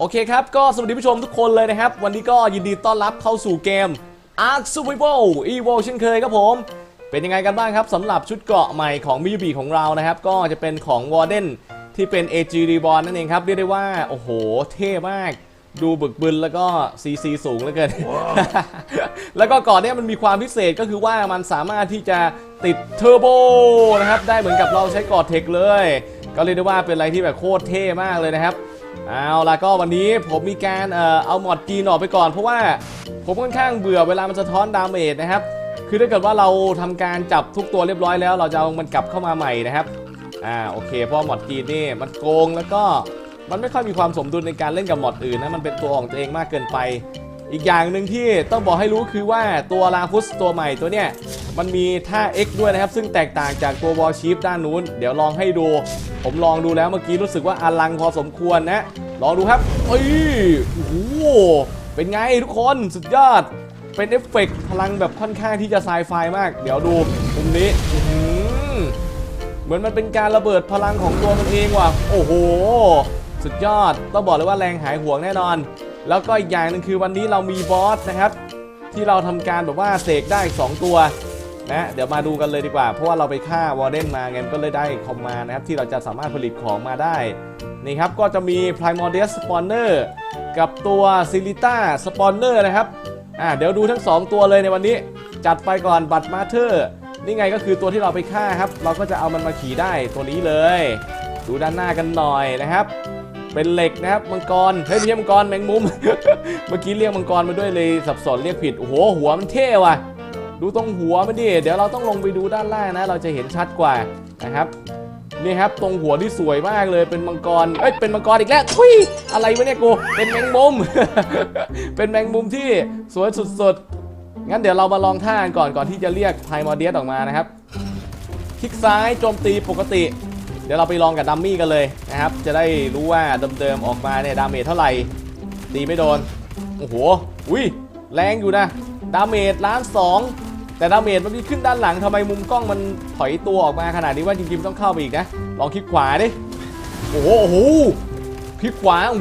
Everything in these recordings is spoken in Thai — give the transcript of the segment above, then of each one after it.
โอเคครับ ก็สวัสดีผู้ชมทุกคนเลยนะครับ วันนี้ก็ยินดีต้อนรับเข้าสู่เกม Ark Survival Evo เช่นเคยครับผม เป็นยังไงกันบ้างครับสำหรับชุดเกราะใหม่ของมิ u บีของเรานะครับ ก็จะเป็นของ Warden ที่เป็น AG Reborn นั่นเองครับ เรียกได้ว่า โอ้โห เท่มาก ดูบึกบึนแล้วก็ CC สูงเหลือเกิน แล้วก็ก่อนเนี้ยมันมีความพิเศษก็คือว่ามันสามารถที่จะติดเทอร์โบนะครับ ได้เหมือนกับเราใช้กอดเทคเลย ก็เรียกได้ว่าเป็นอะไรที่แบบโคตรเท่มากเลยนะครับ เอาล่ะก็วันนี้ผมมีการเอ่อเอาหมอดจีนออกไปก่อนเพราะว่าผมค่อนข้างเบื่อเวลามันสะท้อนดาเมจนะครับ คือถ้าเกิดว่าเราทำการจับทุกตัวเรียบร้อยแล้ว เราจะเอามันกลับเข้ามาใหม่นะครับอ่าโอเคเพราะหมอดจีนนี่มันโกงแล้วก็มันไม่ค่อยมีความสมดุลในการเล่นกับหมอดอื่นนะมันเป็นตัวของตัวเองมากเกินไป อีกอย่างหนึ่งที่ต้องบอกให้รู้คือว่าตัวลาฟุสตัวใหม่ตัวเนี้ยมันมีท่า X ด้วยนะครับ ซึ่งแตกต่างจากตัววอลชีฟด้านนู้น เดี๋ยวลองให้ดู ผมลองดูแล้วเมื่อกี้รู้สึกว่าอลังพอสมควรนะ ลองดูครับเอ้ยโอ้โหเป็นไงทุกคนสุดยอด เป็นเอฟเฟกต์พลังแบบค่อนข้างที่จะไซไฟมาก เดี๋ยวดูมุมนี้เหมือนมันเป็นการระเบิดพลังของตัวมันเองว่ะ โอ้โห สุดยอด ต้องบอกเลยว่าแรงหายห่วงแน่นอน แล้วก็อีกอย่างหนึงคือวันนี้เรามีบอสนะครับ ที่เราทำการแบบว่าเสกได้อีกสองตัวนะเดี๋ยวมาดูกันเลยดีกว่า เพราะว่าเราไปฆ่าวอร์เดนมาไงมันก็เลยได้คอมมานะครับที่เราจะสามารถผลิตของมาได้ นี่ครับก็จะมี Primordial Spawner กับตัว s i l i t a Spawner นะครับอ่าเดี๋ยวดูทั้ง 2 ตัวเลยในวันนี้ จัดไปก่อนบัตรมาเธอร์นี่ไงก็คือตัวที่เราไปฆ่าครับ เราก็จะเอามันมาขี่ได้ตัวนี้เลย ดูด้านหน้ากันหน่อยนะครับ เป็นเหล็กนะครับมังกรเฮ้ยไม่ใช่มังกรแมงมุม เมื่อกี้เรียกมังกรมาด้วยเลยสับสนเรียกผิดโอ้โหหัวมันเท่ว่ะ ดูตรงหัวมันดิเดี๋ยวเราต้องลงไปดูด้านล่างนะ เราจะเห็นชัดกว่านะครับ นี่ครับตรงหัวที่สวยมากเลยเป็นมังกรเอ้ยเป็นมังกรอีกแล้วทุยอะไรวะเนี่ยกูเป็นแมงมุม เป็นแมงมุมที่สวยสุดๆ งั้นเดี๋ยวเรามาลองท่ากันก่อนก่อนที่จะเรียกไพมอเดียสออกมานะครับคลิกซ้ายโจมตีปกติ เดี๋ยวเราไปลองกับดัมมี่กันเลยนะครับ จะได้รู้ว่าเดิมๆออกมาเนี่ยดาเมจเท่าไหร่ตีไม่โดนโอ้โหอุ้ยแรงอยู่นะดาเมจล้านสอง แต่ดาเมจมันมีขึ้นด้านหลังทำไมมุมกล้องมันถอยตัวออกมาขนาดนี้ว่าจริงๆต้องเข้าไปอีกนะ ลองคลิกขวาดิ โอ้โหคลิกขวาโอ้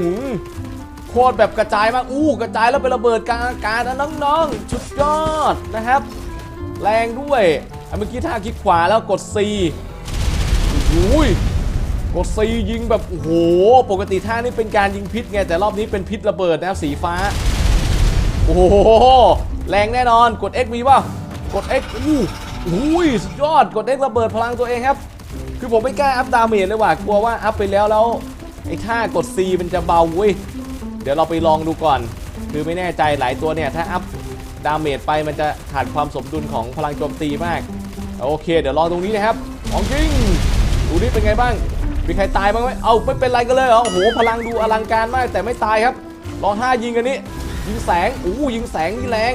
โคตรแบบกระจายมาก อู้กระจายแล้วเป็นระเบิดกลางอากาศนะน้องๆชุดยอดนะครับ แรงด้วยอะเมื่อกี้ถ้าคลิกขวาแล้วกด C โอ้ยกด C ยิงแบบโอ้โหปกติท่านี้เป็นการยิงพิษไงแต่รอบนี้เป็นพิษระเบิดนะครับสีฟ้า โอ้โหแรงแน่นอนกด X มีป่ะ กด X อู้หูยสุดยอดกด X ระเบิดพลังตัวเองครับ คือผมไม่กล้าอัพดาเมจเลยว่ะกลัวว่าอัพไปแล้วแล้วไอ้ท่ากด C มันจะเบาเว้ยเดี๋ยวเราไปลองดูก่อน คือไม่แน่ใจหลายตัวเนี่ยถ้าอัพดาเมจไปมันจะขาดความสมดุลของพลังโจมตีมากโอเค เดี๋ยวลองตรงนี้นะครับของจริงดูนี่เป็นไงบ้างมีใครตายบ้างไหมเอาไม่เป็นไรกันเลยเหรอโอ้โหพลังดูอลังการมากแต่ไม่ตายครับ ลองท่ายิงกันนี้ยิงแสงโอ้ยิงแสงนี่แรง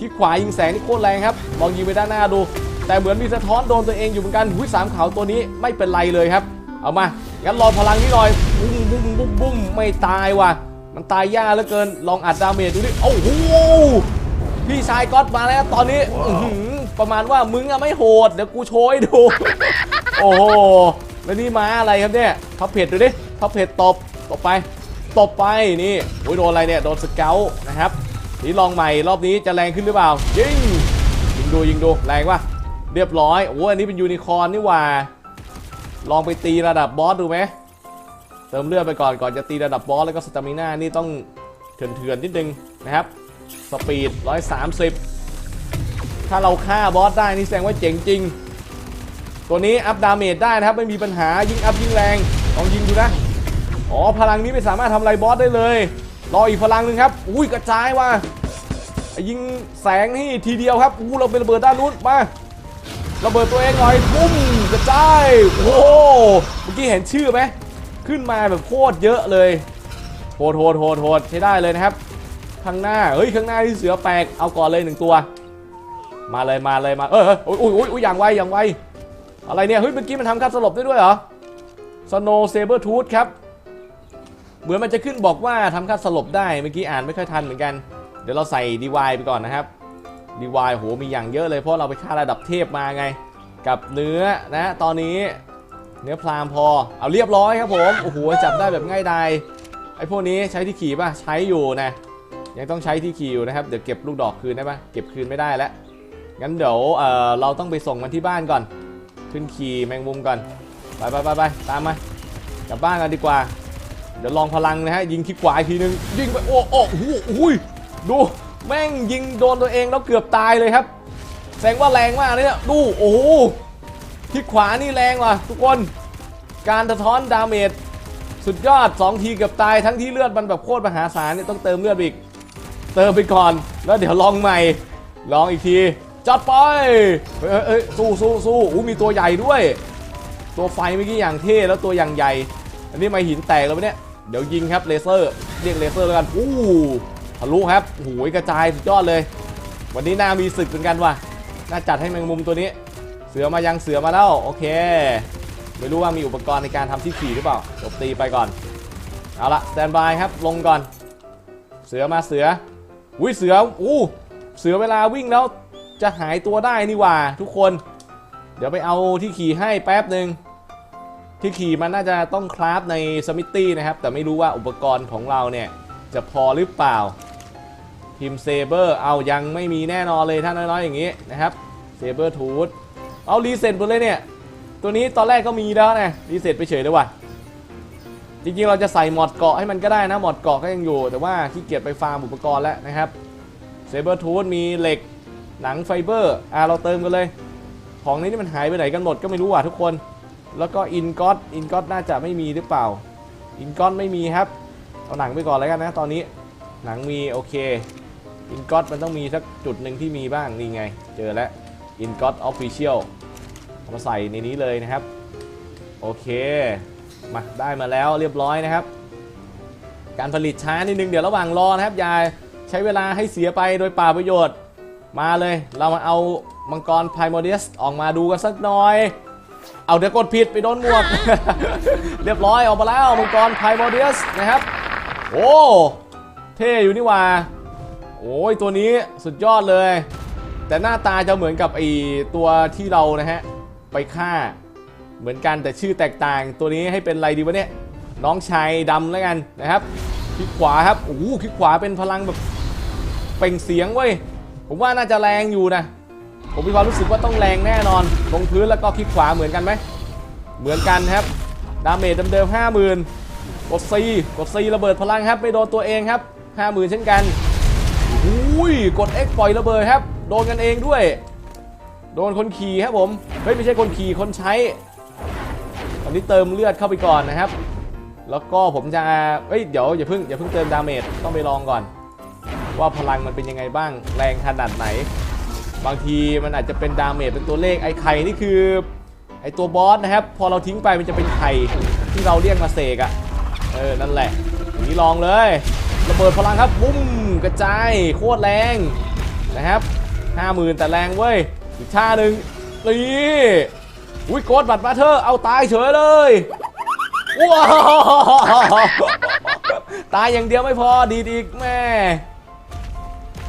ที่ขวายิงแสงนี่โคตรแรงครับลองยิงไปด้านหน้าดู แต่เหมือนมีสะท้อนโดนตัวเองอยู่เหมือนกันหุ้ยสามขาวตัวนี้ไม่เป็นไรเลยครับ เอามางั้นรอพลังนิดหน่อยบุ้มบุ้มบุ้มบุ้มไม่ตายว่ะ มันตายยากเหลือเกินลองอัดดาเมจดูดิโอ้โหพี่ชายก๊อตมาแล้วตอนนี้อื้อหือประมาณว่ามึงอะไม่โหดเดี๋ยวกูโชยดู โอ้โหแล้วนี่มาอะไรครับเนี่ยพับเผ็ดดูดิพับเผ็ดตบตบไปตบไปนี่โอ้ยโดนอะไรเนี่ยโดนสเกลนะครับ นี่ลองใหม่รอบนี้จะแรงขึ้นหรือเปล่า ยิง ยิงดูยิงดูแรงปะเรียบร้อยโอ้ยอันนี้เป็นยูนิคอร์นนี่ว่า ลองไปตีระดับบอสดูไหมเติมเลือดไปก่อนก่อนจะตีระดับบอสแล้วก็สตามิน่านี่ต้องเถื่อนๆนิดนึงนะครับ สปีด 130 ถ้าเราฆ่าบอสได้นี่แสดงว่าเจ๋งจริง ตัวนี้อัพดาเมจได้นะครับไม่มีปัญหายิงอัพยิงแรงลองยิงดูนะ อ๋อพลังนี้ไม่สามารถทำอะไรบอสได้เลย รออีกพลังหนึ่งครับ อุ้ยกระจายว่ะยิงแสงนี่ทีเดียวครับอู้เราเป็นระเบิดด้านนู้นมาระเบิดตัวเองหน่อยปุ้มกระจายโอ้โหเมื่อกี้เห็นชื่อไหมขึ้นมาแบบโคตรเยอะเลยโหดโหดโหดโหดใช้ได้เลยนะครับ ข้างหน้าเฮ้ยข้างหน้าที่เสือแปลกเอาก่อนเลยหนึ่งตัว มาเลยมาเลยมาเออเออโอ้ยโอ้ยอ้ยโอ้ยอย่างไวอย่างไวอะไรเนี่ยเฮ้ยเมื่อกี้มันทำการสลบได้ด้วยเหรอ Snow Saber Tooth ครับ เหมือนมันจะขึ้นบอกว่าทำค่าสลบได้เมื่อกี้อ่านไม่ค่อยทันเหมือนกัน เดี๋ยวเราใส่ DY ไปก่อนนะครับ DY โหมีอย่างเยอะเลยเพราะเราไปค่าระดับเทพมาไง กับเนื้อนะตอนนี้เนื้อพรามพอเอาเรียบร้อยครับผมโอ้โหจับได้แบบง่ายดายไอ้พวกนี้ใช้ที่ขี่ป่ะใช้อยู่นะยังต้องใช้ที่ขี่อยู่นะครับเดี๋ยวเก็บลูกดอกคืนได้ป่ะเก็บคืนไม่ได้แล้วงั้นเดี๋ยวเออเราต้องไปส่งมันที่บ้านก่อน ขึ้นขี่แมงมุมก่อนไปไปไปไปตามมากลับบ้านกันดีกว่า เดี๋ยวลองพลังนะฮะยิงที่ขวาอีกทีนึงยิงไปโอ้โอ้โหอุ้ยดูแม่งยิงโดนตัวเองแล้วเกือบตายเลยครับแสดงว่าแรงมากเลยเนี่ยดูโอ้โหที่ขวานี่แรงว่ะทุกคน การสะท้อนดาเมจสุดยอด 2 ทีเกือบตายทั้งที่เลือดมันแบบโคตรมหาศาลเนี่ยต้องเติมเลือดอีก เติมไปก่อน แล้วเดี๋ยวลองใหม่ ลองอีกทีจัดไปเฮ้ยเฮ้ยสู้สู้สู้อู้มีตัวใหญ่ด้วย ตัวไฟเมื่อกี้อย่างเท่แล้วตัวอย่างใหญ่ อันนี้มาหินแตกแล้วเนี่ย เดี๋ยวยิงครับเลเซอร์เรียกเลเซอร์แล้วกันอู้ทะลุครับโอ้โหกระจายสุดยอดเลย วันนี้น่ามีศึกเหมือนกันว่ะน่าจัดให้แมงมุมตัวนี้ เสือมายังเสือมาแล้วโอเค ไม่รู้ว่ามีอุปกรณ์ในการทำที่ขี่หรือเปล่าจบตีไปก่อนเอาละสแตนบายครับลงก่อน เสือมาเสืออุ้ยเสืออู้เสือเวลาวิ่งแล้วจะหายตัวได้นี่ว่าทุกคน เดี๋ยวไปเอาที่ขี่ให้แป๊บหนึ่ง ที่ขี่มันน่าจะต้องคราฟในสมิ t ตี้นะครับ แต่ไม่รู้ว่าอุปกรณ์ของเราเนี่ย จะพอหรือเปล่าทีมเซเบอร์เอายังไม่มีแน่นอนเลยถ้าน้อยๆอย่างนี้นะครับเซเบอร์ทูธเอารีเซ็ตไปเลยเนี่ย ตัวนี้ตอนแรกก็มีแล้วนะรีเซ็ตไปเฉยเลยว่ะจริงๆเราจะใส่หมอดเกาะให้มันก็ได้นะหมอดเกาะก็ยังอยู่ แต่ว่าขี้เกียจไปฟาร์มอุปกรณ์แล้วนะครับเซเบอร์ทูธมีเหล็กหนังไฟเบอร์อะเราเติมกันเลย ของนี้นี่มันหายไปไหนกันหมดก็ไม่รู้ว่ะทุกคน แล้วก็อินก็อตอินก็อตน่าจะไม่มีหรือเปล่า อินก็อตไม่มีครับ เอาหนังไปก่อนแล้วกันนะตอนนี้ หนังมีโอเค อินก็อตมันต้องมีสักจุดหนึ่งที่มีบ้างนี่ไง เจอแล้วอินก็อตออฟฟิเชียลมาใส่ในนี้เลยนะครับ โอเค มาได้มาแล้วเรียบร้อยนะครับ การผลิตช้านิดนึงเดี๋ยวระหว่างรอนะครับย่าใช้เวลาให้เสียไปโดยเปล่าประโยชน์ มาเลย เรามาเอามังกรไพรโมเดียสออกมาดูกันสักหน่อย เอาเดี๋ยวกดผิดไปโดนหมวก เรียบร้อยออกมาแล้วมังกรไพรโมเดียสนะครับ โอ้เท่อยู่นี่หว่า โอ้ยตัวนี้สุดยอดเลย แต่หน้าตาจะเหมือนกับไอตัวที่เรานะฮะไปฆ่า เหมือนกันแต่ชื่อแตกต่าง ตัวนี้ให้เป็นอะไรดีวะเนี่ยน้องชายดำแล้วกันนะครับคลิกขวาครับโอ้โหคลิกขวาเป็นพลังแบบเปล่งเสียงเว้ยผมว่าน่าจะแรงอยู่นะ ผมมีความรู้สึกว่าต้องแรงแน่นอน ลงพื้นแล้วก็คลิกขวาเหมือนกันไหม เหมือนกันครับ ดาเมจเดิมๆห้าหมื่นกด C กด C ระเบิดพลังครับ ไม่โดนตัวเองครับห้าหมื่นเช่นกันอุ้ยกด X ปล่อยระเบิดครับ โดนกันเองด้วย โดนคนขี่ครับผม เฮ้ยไม่ใช่คนขี่คนใช้ ตอนนี้เติมเลือดเข้าไปก่อนนะครับ แล้วก็ผมจะเอ้ยเดี๋ยวอย่าเพิ่งอย่าเพิ่งเติมดาเมจต้องไปลองก่อน ว่าพลังมันเป็นยังไงบ้าง แรงขนาดไหน บางทีมันอาจจะเป็นดาเมจเป็นตัวเลขไอ้ไข่นี่คือ ไอ้ตัวบอสนะครับ พอเราทิ้งไปมันจะเป็นไข่ที่เราเรียกมาเสกอะ่ะเออนั่นแหละอย่างนี้ลองเลยระเบิดพลังครับบุ้มกระจายโคตรแรงนะครับห้าหมื่นแต่แรงเว้ยอีกท่าหนึ่งนี่อุ้ยโกดบัตรมาเธอเอาตายเฉยเลยว้าวตายอย่างเดียวไม่พอดีดอีกแม่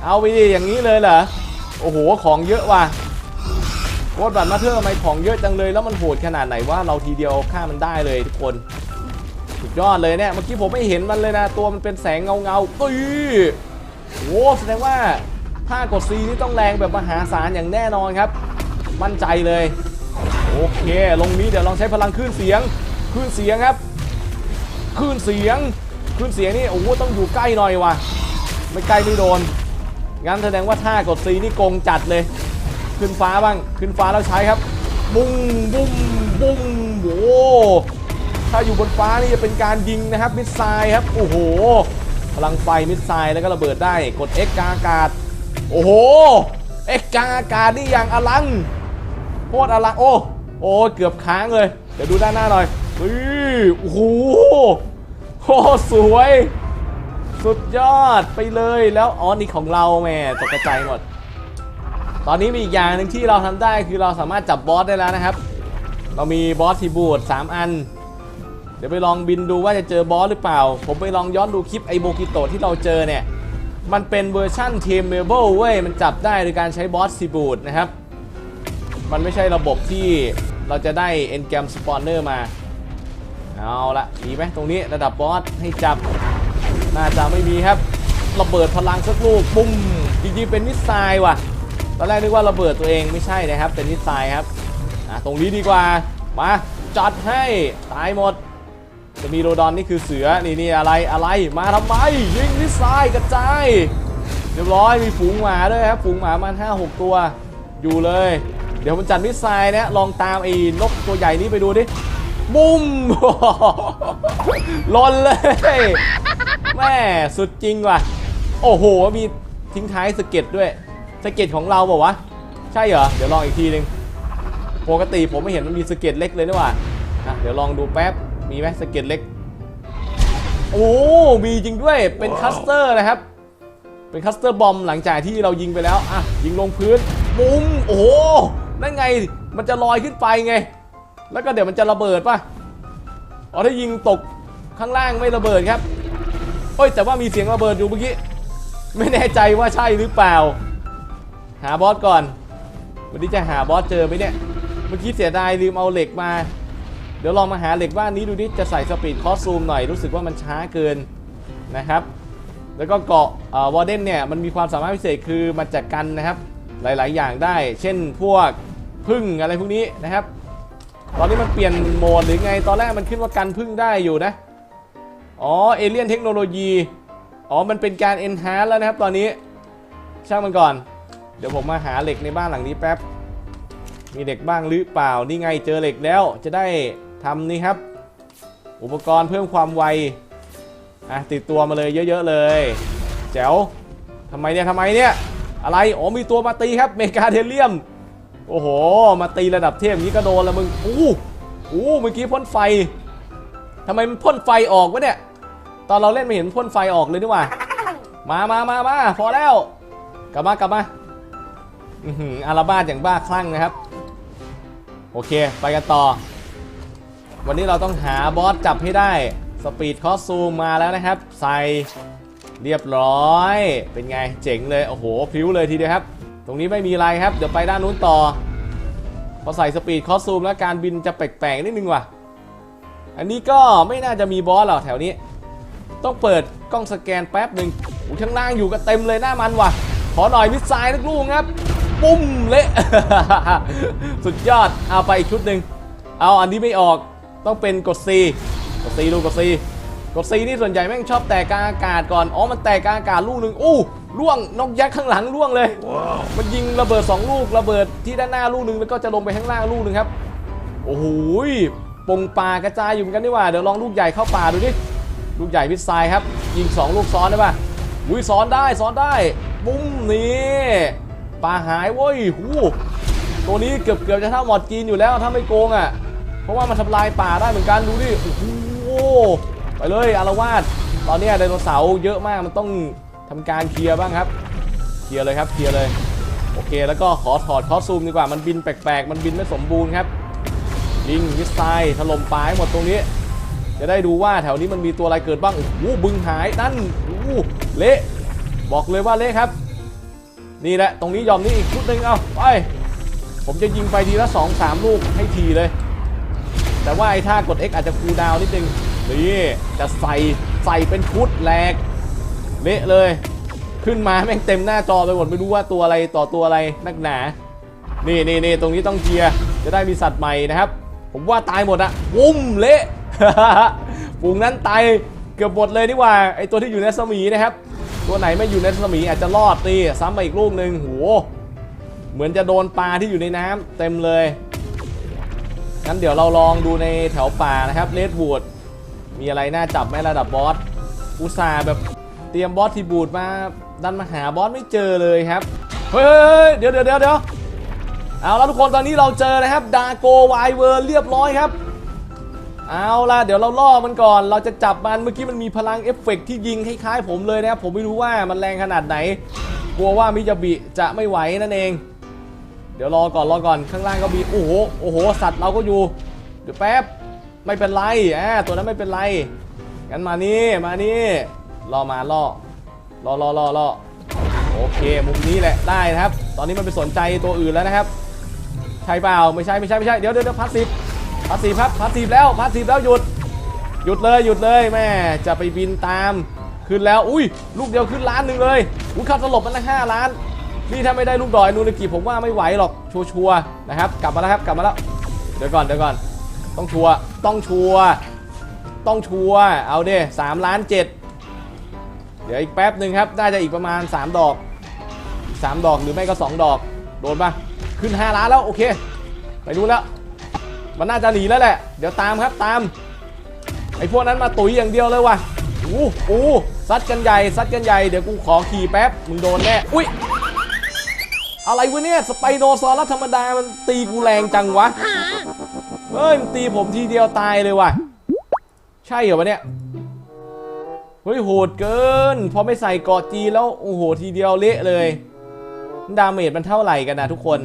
เอาไปดิอย่างนี้เลยเหรอ โอ้โหของเยอะว่ะโคตรบัตรมาเธอร์ทำไมของเยอะจังเลยแล้วมันโหดขนาดไหนว่าเราทีเดียวฆ่ามันได้เลยทุกคนสุดยอดเลยเนี่ยเมื่อกี้ผมไม่เห็นมันเลยนะ ตัวมันเป็นแสงเงาเงาๆตุ้ยโอ้แสดงว่าถ้ากด C นี่ต้องแรงแบบมหาศาลอย่างแน่นอนครับ มั่นใจเลยโอเค ลงนี้เดี๋ยวลองใช้พลังคลื่นเสียงคลื่นเสียงครับคลื่นเสียงคลื่นเสียงนี่โอ้โหต้องอยู่ใกล้หน่อยว่ะ ไม่ใกล้ไม่โดน งั้นแสดงว่าท่ากด C นี่โกงจัดเลย ขึ้นฟ้าบ้าง ขึ้นฟ้าแล้วใช้ครับ บุ้งบุ้งบุ้งโอ้ถ้าอยู่บนฟ้านี่จะเป็นการยิงนะครับ มิสไซล์ครับ โอ้โห พลังไฟมิสไซล์แล้วก็ระเบิดได้ กด X กลางอากาศ โอ้โห X กลางอากาศนี่อย่างอลังโคตรอลัง โอ้ โอ้เกือบค้างเลย เดี๋ยวดูด้านหน้าหน่อยเฮ้ยโอ้โหโคตรสวย สุดยอดไปเลยแล้วอ๋อนี่ของเราแม่ตกกระจายหมด ตอนนี้มีอีกอย่างหนึ่งที่เราทำได้คือเราสามารถจับบอสได้แล้วนะครับ เรามีบอสทีบูด3อัน เดี๋ยวไปลองบินดูว่าจะเจอบอสหรือเปล่า ผมไปลองย้อนดูคลิปไอโบกิโตะที่เราเจอเนี่ย มันเป็นเวอร์ชั่นเทมเบิลเว้ยมันจับได้โดยการใช้บอสทีบูดนะครับ มันไม่ใช่ระบบที่เราจะได้เอ็นแกมสปอนเนอร์มา เอาละดีไหมตรงนี้ระดับบอสให้จับ น่าจะไม่มีครับ ระเบิดพลังสักลูกปุ้มจริงๆเป็นมิสไซล์ว่ะ ตอนแรกนึกว่าระเบิดตัวเองไม่ใช่นะครับ เป็นมิสไซล์ครับตรงนี้ดีกว่า มาจัดให้ตายหมด จะมีโรดอนนี่คือเสือ นี่นี่อะไรอะไร มาทำไม ยิงมิสไซล์กระจาย เรียบร้อย มีฝูงหมาด้วยครับ ฝูงหมามันห้าหกตัว อยู่เลย เดี๋ยวมันจัดมิสไซล์เนี่ยลองตามไอ้นกตัวใหญ่นี้ไปดูดิบุ้มลนเลย แม่สุดจริงว่ะ โอ้โห มีทิ้งท้ายสเก็ตด้วย สเก็ตของเราบอกวะ ใช่เหรอ เดี๋ยวลองอีกทีหนึง ปกติผมไม่เห็นมันมีสเก็ตเล็กเลยนี่หว่าอะเดี๋ยวลองดูแป๊บ มีไหมสเก็ตเล็ก โอ้ มีจริงด้วย เป็นคัสเตอร์นะครับ เป็นคัสเตอร์บอมหลังจากที่เรายิงไปแล้ว อะ ยิงลงพื้นปุ้มโอ้โห นั่นไง มันจะลอยขึ้นไปไง แล้วก็เดี๋ยวมันจะระเบิดป่ะ อ๋อ ถ้ายิงตกข้างล่างไม่ระเบิดครับ เฮ้ยแต่ว่ามีเสียงระเบิดอยู่เมื่อกี้ ไม่แน่ใจว่าใช่หรือเปล่า หาบอสก่อน วันนี้จะหาบอสเจอไหมเนี่ย เมื่อกี้เสียดายลืมเอาเหล็กมา เดี๋ยวลองมาหาเหล็กบ้านนี้ดูดิ จะใส่สปีดคอสซูมหน่อยรู้สึกว่ามันช้าเกินนะครับ แล้วก็เกาะวอร์เดนเนี่ยมันมีความสามารถพิเศษคือมันจะกันนะครับ หลาย ๆ อย่างได้ เช่นพวกพึ่งอะไรพวกนี้นะครับ ตอนนี้มันเปลี่ยนโหมดหรือไง ตอนแรกมันขึ้นว่ากันพึ่งได้อยู่นะ อ๋อเอเลียนเทคโนโลยีอ๋อมันเป็นการ enhance แล้วนะครับตอนนี้ช่างมันก่อน เดี๋ยวผมมาหาเหล็กในบ้านหลังนี้แป๊บ มีเหล็กบ้างหรือเปล่า นี่ไงเจอเหล็กแล้ว จะได้ทำนี่ครับ อุปกรณ์เพิ่มความไว อะติดตัวมาเลยเยอะๆเลย แจ๋วทำไมเนี่ยทำไมเนี่ย อะไร อ๋อมีตัวมาตีครับ เมกาเทเลียม โอ้โห มาตีระดับเทพอย่างนี้ก็โดนแล้วมึง อู้อู้เมื่อกี้พ่นไฟทำไมมันพ่นไฟออกวะเนี่ย ตอนเราเล่นไม่เห็นพ่นไฟออกเลยนี่หว่า มามามามาพอแล้ว กลับมากลับมาอือหืออาราบ้าอย่างบ้าคลั่งนะครับ โอเค ไปกันต่อ วันนี้เราต้องหาบอสจับให้ได้ สปีดคอสซูมมาแล้วนะครับ ใส่เรียบร้อย เป็นไง เจ๋งเลย โอ้โห พริ้วเลยทีเดียวครับ ตรงนี้ไม่มีอะไรครับ เดี๋ยวไปด้านนู้นต่อ พอใส่สปีดคอสซูมแล้วการบินจะแปลกๆนิดนึงว่ะ อันนี้ก็ไม่น่าจะมีบอสหรอกแถวนี้ ต้องเปิดกล้องสแกนแป๊บหนึ่งอู้ข้างล่างอยู่กันเต็มเลยหน้ามันว่ะ ขอหน่อยมิสไซล์นักลูกครับ ปุ้มเละสุดยอด เอาไปอีกชุดหนึ่งเอาอันนี้ไม่ออกต้องเป็นกด C กด C ดูกด C กด C นี่ส่วนใหญ่แม่งชอบแตกกลางอากาศก่อน อ๋อ มันแตกกลางอากาศลูกหนึ่งอู้ล่วงนกยักษ์ข้างหลังล่วงเลย มันยิงระเบิด 2 ลูกระเบิดที่ด้านหน้าลูกหนึ่งแล้วก็จะลงไปข้างล่างลูกหนึ่งครับ โอ้โหยปงปลากระจายอยู่เหมือนกันนี่หว่า เดี๋ยวลองลูกใหญ่เข้าป่าดูดิ ลูกใหญ่พิษทรายครับ ยิง 2 ลูกซ้อนได้ป่ะอุ้ยซ้อนได้ซ้อนได้ปุ้มนี่ปลาหายเว้ยหูตัวนี้เกือบเกือบจะเท่าหมอดจีนอยู่แล้วถ้าไม่โกงอะ เพราะว่ามันทำลายป่าได้เหมือนกันดูดิโอ้โหไปเลยอารวาสตอนนี้ไดโนเสาร์เยอะมากมันต้องทำการเคลียร์บ้างครับเคลียร์เลยครับเคลียร์เลยโอเคแล้วก็ขอถอดคอสซูมดีกว่ามันบินแปลกๆ มันบินไม่สมบูรณ์ครับยิงมิสไซล์ถล่มป่าให้หมดตรงนี้ จะได้ดูว่าแถวนี้มันมีตัวอะไรเกิดบ้าง โอ้โหบึงหายนั่นโอ้โหเละบอกเลยว่าเละครับ นี่แหละ ตรงนี้ยอมนี่อีกชุดหนึ่งเอาไปผมจะยิงไปทีละ 2 3 ลูกให้ทีเลย แต่ว่าไอ้ท่ากด X อาจจะคูดาวนิดนึงนี่จะใส่ใส่เป็นชุดแหลกเละเลย ขึ้นมาแม่งเต็มหน้าจอไปหมดไม่รู้ว่าตัวอะไรต่อตัวอะไรนักหนา นี่นี่นี่ตรงนี้ต้องเคลียจะได้มีสัตว์ใหม่นะครับ ผมว่าตายหมดอะวุ้มเละ ฝูงนั้นตายเกือบหมดเลยนี่ว่าไอตัวที่อยู่ในสมีนะครับ ตัวไหนไม่อยู่ในสมีอาจจะรอดตีซ้ำไปอีกลูกหนึ่งโหเหมือนจะโดนปลาที่อยู่ในน้ำเต็มเลยงั้นเดี๋ยวเราลองดูในแถวป่านะครับเลดบูดมีอะไรน่าจับไหมระดับบอสอุตส่าห์แบบเตรียมบอสที่บูดมาดันมาหาบอสไม่เจอเลยครับเฮ้ยเดี๋ยวเดี๋ยวเดี๋ยวเดี๋ยวเอาแล้วทุกคนตอนนี้เราเจอนะครับดาโกไวเวอร์เรียบร้อยครับ เอาล่ะเดี๋ยวเราล่อมันก่อน เราจะจับมันเมื่อกี้มันมีพลังเอฟเฟกต์ที่ยิงคล้ายๆผมเลยนะครับผมไม่รู้ว่ามันแรงขนาดไหน กลัวว่ามิยาบิจะไม่ไหวนั่นเอง เดี๋ยวรอก่อนรอก่อนข้างล่างก็มีโอ้โหโอ้โหสัตว์เราก็อยู่เดี๋ยวแป๊บไม่เป็นไรอ่าตัวนั้นไม่เป็นไรงั้นมานี่มานี่รอมาล่อรอรอรอรอโอเคมุมนี้แหละได้นะครับ ตอนนี้มันไปสนใจตัวอื่นแล้วนะครับใช่เปล่าไม่ใช่ไม่ใช่ไม่ใช่เดี๋ยวเดี๋ยวพัสซีฟ พัสีครับพัสีแล้วพัสีแล้วหยุด หยุดเลยหยุดเลยแม่จะไปบินตามขึ้นแล้วอุ้ยลูกเดียวขึ้นล้านหนึ่งเลยอุ้ยค่าสลบมันละห้าล้าน นี่ถ้าไม่ได้ลูกดอยนูนกิผมว่าไม่ไหวหรอกชัวร์ๆนะครับ กลับมาแล้วครับกลับมาแล้วเดี๋ยวก่อนเดี๋ยวก่อน ต้องชัวร์ต้องชัวร์ต้องชัวร์เอาเด้สามล้านเจ็ดเดี๋ยวอีกแป๊บหนึ่งครับน่าจะอีกประมาณ 3 ดอกอีกสามดอกหรือไม่ก็ 2 ดอก โดนปะขึ้น 5 ล้านแล้ว โอเค ไปดูแล้ว มันน่าจะหนีแล้วแหละ เดี๋ยวตามครับตาม ไอ้พวกนั้นมาตุ๋ยอย่างเดียวเลยว่ะอู้อู้ซัดกันใหญ่ซัดกันใหญ่ เดี๋ยวกูขอขี่แป๊บ มึงโดนแน่ อุ้ย อะไรวะเนี่ย สไปโนซอรัสธรรมดา มันตีกูแรงจังวะ เฮ้ย มันตีผมทีเดียวตายเลยว่ะ ใช่เหรอวะเนี่ย เฮ้ย โหดเกิน พอไม่ใส่เกาะจีแล้ว โอ้โห ทีเดียวเละเลย ดาเมจมันเท่าไหร่กันนะทุกคน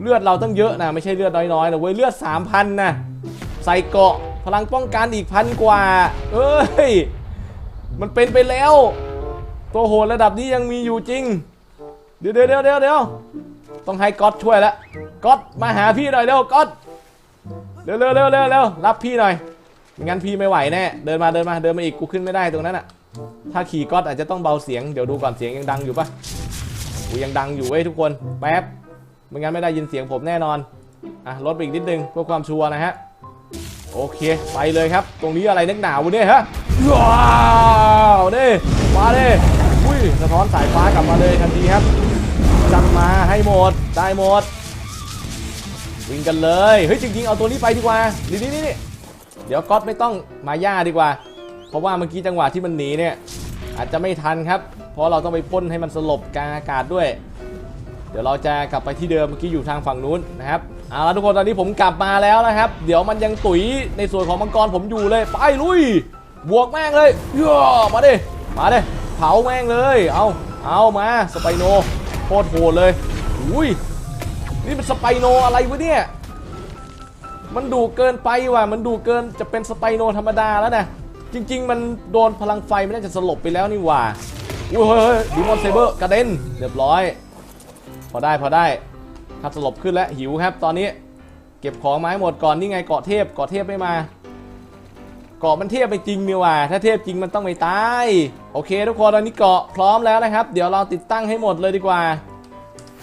เลือดเราต้องเยอะนะไม่ใช่เลือดน้อยๆนะเว้ยเลือด 3,000นะใส่เกาะพลังป้องกันอีกพันกว่า เอ้ย มันเป็นไปแล้ว ตัวโหดระดับนี้ยังมีอยู่จริง เดี๋ยวเดี๋ยวเดี๋ยวเดี๋ยวต้องให้ก๊อตช่วยแล้วก๊อตมาหาพี่หน่อยเร็วก๊อตเร็วเร็วเร็วเร็วเร็วรับพี่หน่อยไม่งั้นพี่ไม่ไหวแน่เดินมาเดินมาเดินมาอีกกูขึ้นไม่ได้ตรงนั้นอะถ้าขี่ก๊อตอาจจะต้องเบาเสียงเดี๋ยวดูก่อนเสียงยังดังอยู่ปะกูยังดังอยู่เว้ยทุกคนแป๊บ ไม่งั้นไม่ได้ยินเสียงผมแน่นอนอะลดไปอีกนิดนึงเพื่อความชัวร์นะฮะโอเคไปเลยครับ ตรงนี้อะไรนักหนาวเนี่ยฮะว้าวนี่มาเดิอุ้ยสะท้อนสายฟ้ากลับมาเลยทันทีครับจัดมาให้หมดได้หมด วิ่งกันเลยเฮ้ยจริงๆเอาตัวนี้ไปดีกว่านี่นี่นี่เดี๋ยวก๊อตไม่ต้องมาย่าดีกว่า เพราะว่าเมื่อกี้จังหวะที่มันหนีเนี่ยอาจจะไม่ทันครับ เพราะเราต้องไปพ่นให้มันสลบกลางอากาศด้วย เดี๋ยวเราจะกลับไปที่เดิมเมื่อกี้อยู่ทางฝั่งนู้นนะครับเอาละทุกคนตอนนี้ผมกลับมาแล้วนะครับ เดี๋ยวมันยังตุ๋ยในส่วนของมังกรผมอยู่เลยไปลุย บวกแม่งเลยย่อมาดิมาดิเผาแม่งเลย เอาเอามาสไปโนโคตรโหดเลยอุ้ยนี่เป็นสไปโนอะไรวะเนี่ยมันดูเกินไปว่ะมันดูเกินจะเป็นสไปโนธรรมดาแล้วนะจริง ๆ มันโดนพลังไฟไม่น่าจะสลบไปแล้วนี่ว่าอุ้ยเฮ้ยเฮ้ยดิมอนเซเบอร์กระเด็นเรียบร้อย พอได้พอได้ถ้าสลบขึ้นแล้วหิวครับ ตอนนี้เก็บของมาให้หมดก่อนนี่ไงเกาะเทพเกาะเทพไม่มาเกาะมันเทพไปจริงนี่ว่า ถ้าเทพจริงมันต้องไม่ตายโอเค ทุกคนตอนนี้เกาะพร้อมแล้วนะครับ เดี๋ยวเราติดตั้งให้หมดเลยดีกว่า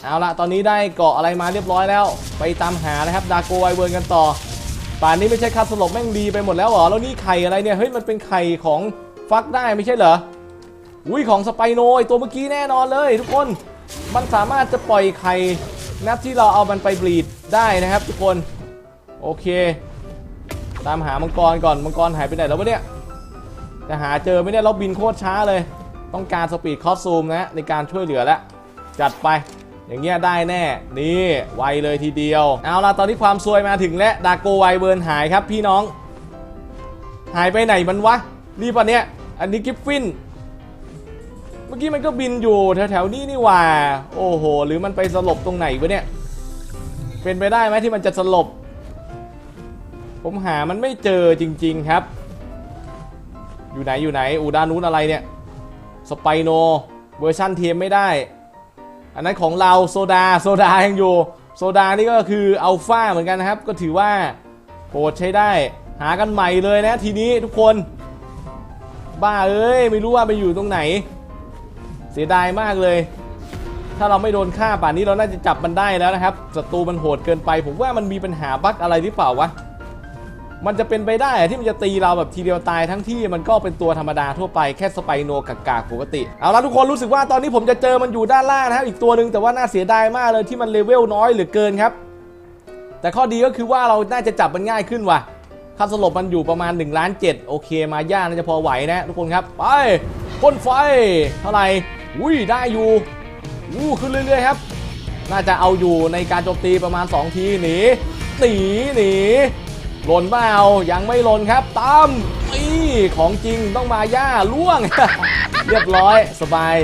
เอาละตอนนี้ได้เกาะอะไรมาเรียบร้อยแล้ว ไปตามหานะครับดาโกไวเวิร์นกันต่อ ป่านนี้ไม่ใช่คาสลบแม่งดีไปหมดแล้วเหรอแล้วนี่ไข่อะไรเนี่ยเฮ้ยมันเป็นไข่ของฟักได้ไม่ใช่เหรออุ้ยของสไปโนไอตัวเมื่อกี้แน่นอนเลย ทุกคน มันสามารถจะปล่อยไข่นับที่เราเอามันไปบลีดได้นะครับ ทุกคน โอเค ตามหามังกรก่อนมังกรหายไปไหนแล้ววะเนี่ยจะหาเจอไมเนี่ยเราบินโคตรช้าเลย ต้องการสปีดคอสซูมนะในการช่วยเหลือแล้วจัดไปอย่างเงี้ยได้แน่ นี่ไวเลยทีเดียว เอาละตอนนี้ความซวยมาถึงแล้วดาโกไวเบิร์นหายครับพี่น้อง หายไปไหนมันวะนี่ปะเนี่ยอันนี้กิฟฟิน มื่อกี้มันก็บินอยู่แถวๆนี้นี่หว่า โอ้โห หรือมันไปสลบตรงไหนวะเนี่ย เป็นไปได้ไหมที่มันจะสลบ ผมหามันไม่เจอจริง ๆครับ อยู่ไหนอยู่ไหนอูด้านนู้นอะไรเนี่ย สไปโนเวอร์ชันเทียมไม่ได้ อันนั้นของเราโซดาโซดายังอยู่ โซดานี่ก็คืออัลฟาเหมือนกันนะครับ ก็ถือว่าโปรดใช้ได้ หากันใหม่เลยนะทีนี้ทุกคน บ้าเอ้ยไม่รู้ว่าไปอยู่ตรงไหน เสียดายมากเลย ถ้าเราไม่โดนฆ่าป่านนี้เราน่าจะจับมันได้แล้วนะครับศัตรูมันโหดเกินไป ผมว่ามันมีปัญหาบั๊กอะไรหรือเปล่าวะมันจะเป็นไปได้ที่มันจะตีเราแบบทีเดียวตายทั้งที่มันก็เป็นตัวธรรมดาทั่วไปแค่สไปโนกากากๆปกติ เอาละทุกคนรู้สึกว่าตอนนี้ผมจะเจอมันอยู่ด้านล่างนะครับอีกตัวหนึ่งแต่ว่าน่าเสียดายมากเลยที่มันเลเวลน้อยเหลือเกินครับ แต่ข้อดีก็คือว่าเราน่าจะจับมันง่ายขึ้นว่ะค่าสลบมันอยู่ประมาณ1ล้าน7โอเค มาย่าน่าจะพอไหวนะทุกคนครับ ไปพ่นไฟเท่าไหร่ อุ้ยได้อยู่อู้ขึ้นเรื่อยๆครับ น่าจะเอาอยู่ในการโจมตีประมาณ 2 ทีหนีหนีหนีหล่นเปล่ายังไม่หล่นครับตามนี่ของจริงต้องมาย่าล่วง เรียบร้อยสบาย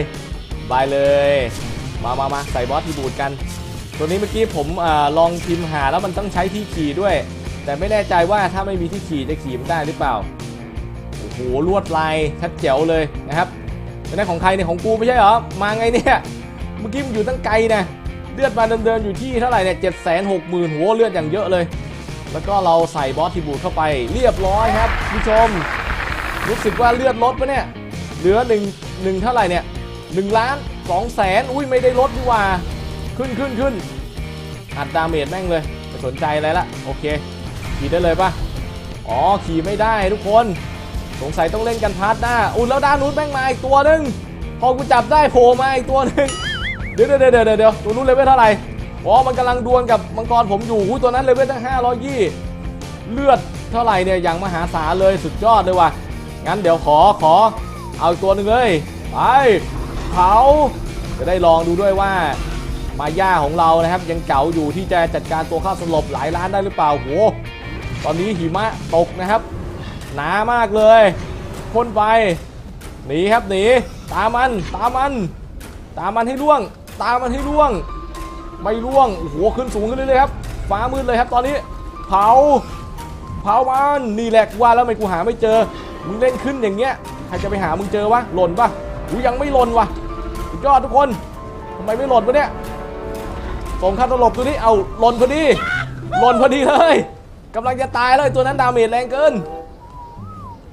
บายเลย มามามาใส่บอสที่บูดกัน ตัวนี้เมื่อกี้ผมอลองพิมพ์หาแล้วมันต้องใช้ที่ขี่ด้วย แต่ไม่แน่ใจว่าถ้าไม่มีที่ขี่จะขี่มันได้หรือเปล่าโอ้โหลวดลายชัดเจ๋วเลยนะครับ เป็นได้ของใครเนี่ยของกูไม่ใช่เหรอ มาไงเนี่ยเมื่อกี้มันอยู่ตั้งไกลนะเลือดมาเดินๆอยู่ที่เท่าไหร่เนี่ยเจ็ดแสนหกหมื่นหัวเลือดอย่างเยอะเลย แล้วก็เราใส่บอสทีบูดเข้าไปเรียบร้อยครับผู้ชม รู้สึกว่าเลือดลดปะเนี่ย เหลือหนึ่งหนึ่งเท่าไหร่เนี่ยหนึ่งล้านสองแสนอุ้ยไม่ได้ลดดีกว่า ขึ้นขึ้นขึ้นอัดดาเมจแม่งเลยไม่สนใจอะไรละโอเคขี่ได้เลยปะอ๋อขี่ไม่ได้ทุกคน สงสัยต้องเล่นกันพาร์ทหน้า อุ้ยแล้วด้านนู้นแม่งมาอีกตัวหนึ่งพอกูจับได้โผล่มาอีกตัวหนึ่งเดี๋ยวเดี๋ยวเดี๋ยวเดี๋ยวเดี๋ยวตัวนู้นเลเวลเท่าไหร่ อ๋อ มันกำลังดวลกับมังกรผมอยู่อุ้ยตัวนั้นเลเวลตั้ง500ยี่เลือดเท่าไหร่เนี่ยอย่างมหาศาลเลยสุดยอดเลยว่ะ งั้นเดี๋ยวขอขอ เอาตัวหนึ่งเลย ไปเผาจะได้ลองดูด้วยว่ามาย่าของเรานะครับ ยังเก๋าอยู่ที่จะจัดการตัวข้าสลบหลายล้านได้หรือเปล่าโหตอนนี้หิมะตกนะครับ หนามากเลยพ่นไปหนีครับหนีตามมันตามมัน ตามมันให้ล่วง ตามมันให้ล่วง ไม่ล่วงโอ้โหขึ้นสูงขึ้นเรื่อยๆครับฟ้ามืดเลยครับตอนนี้ เผาเผามันนี่แหละกว่าแล้วไม่กูหาไม่เจอมึงเล่นขึ้นอย่างเงี้ยใครจะไปหามึงเจอวะหล่นปะกูยังไม่หล่นวะยอดทุกคนทำไมไม่หล่นวะเนี่ยส่งข้าตลบตัวนี้เอาหล่นพอดีหล่นพอดีเลยกำลังจะตายแล้วตัวนั้นดาเมจแรงเกิน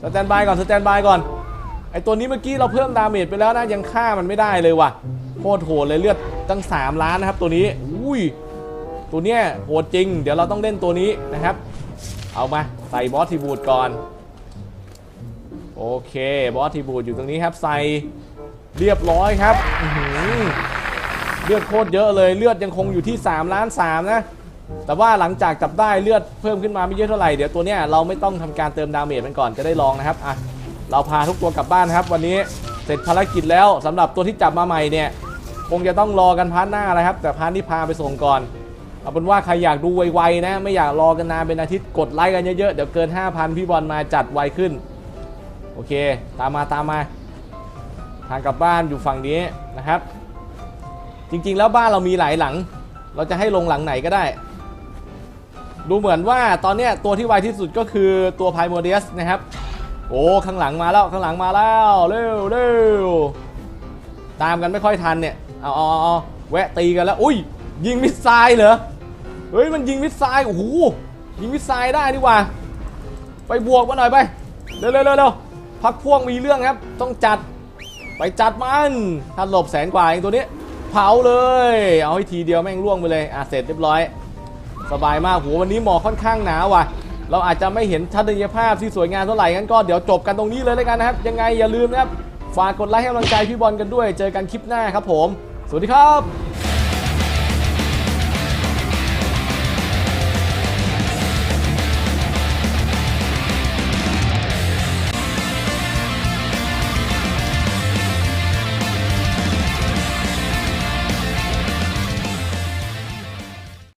สแตนบายก่อนสแตนบายก่อนไอตัวนี้เมื่อกี้เราเพิ่มดาเมจไปแล้วนะยังฆ่ามันไม่ได้เลยว่ะโคตรโหดเลยเลือดตั้ง 3 ล้านนะครับ ตัวนี้อุ้ยตัวเนี้ยโหดจริง เดี๋ยวเราต้องเล่นตัวนี้นะครับ เอามาใส่บอสทีบูดก่อนโอเคบอสทีบูดอยู่ตรงนี้ครับ ใส่เรียบร้อยครับเลือดโคตรเยอะเลยเลือดยังคงอยู่ที่ 3 ล้าน3นะ แต่ว่าหลังจากจับได้เลือดเพิ่มขึ้นมาไม่เยอะเท่าไหร่เดี๋ยวตัวเนี้ยเราไม่ต้องทำการเติมดาเมจมันก่อนจะได้ลองนะครับอะเราพาทุกตัวกลับบ้านครับ วันนี้เสร็จภารกิจแล้วสำหรับตัวที่จับมาใหม่เนี่ยคงจะต้องรอกันพาร์ทหน้านะครับ แต่พาร์ทนี้พาไปส่งก่อนเอาเป็นว่าใครอยากดูไวๆนะ ไม่อยากรอกันนานเป็นอาทิตย์กดไลค์กันเยอะๆ เดี๋ยวเกิน 5,000 พี่บอลมาจัดไวขึ้น โอเค ตามมาตามมา ทางกลับบ้านอยู่ฝั่งนี้นะครับ จริงๆแล้วบ้านเรามีหลายหลัง เราจะให้ลงหลังไหนก็ได้ ดูเหมือนว่าตอนนี้ตัวที่ไวที่สุดก็คือตัวไพโมเดียสนะครับ โอ้ข้างหลังมาแล้วข้างหลังมาแล้วเร็วเร็วตามกันไม่ค่อยทันเนี่ยเอาเอาเอาแวะตีกันแล้วอุ้ยยิงมิสไซล์เหรอเฮ้ยมันยิงมิสไซล์โอ้โหยิงมิสไซล์ได้นี่ว่า ไปบวกมาหน่อยไปเร็วเร็วเร็วเร็วพักพ่วงมีเรื่องครับ ต้องจัดไปจัดมันถ้าหลบแสนกว่าเองตัวนี้เผาเลย เอาให้ทีเดียวแม่งร่วงไปเลยอะเสร็จเรียบร้อย สบายมากโหวันนี้หมอกค่อนข้างหนาวว่ะ เราอาจจะไม่เห็นทัศนียภาพที่สวยงามเท่าไหร่งั้นก็เดี๋ยวจบกันตรงนี้เลยแล้วกันนะครับ ยังไงอย่าลืมนะครับ ฝากกดไลค์ให้กำลังใจพี่บอลกันด้วย เจอกันคลิปหน้าครับผม สวัสดีครับ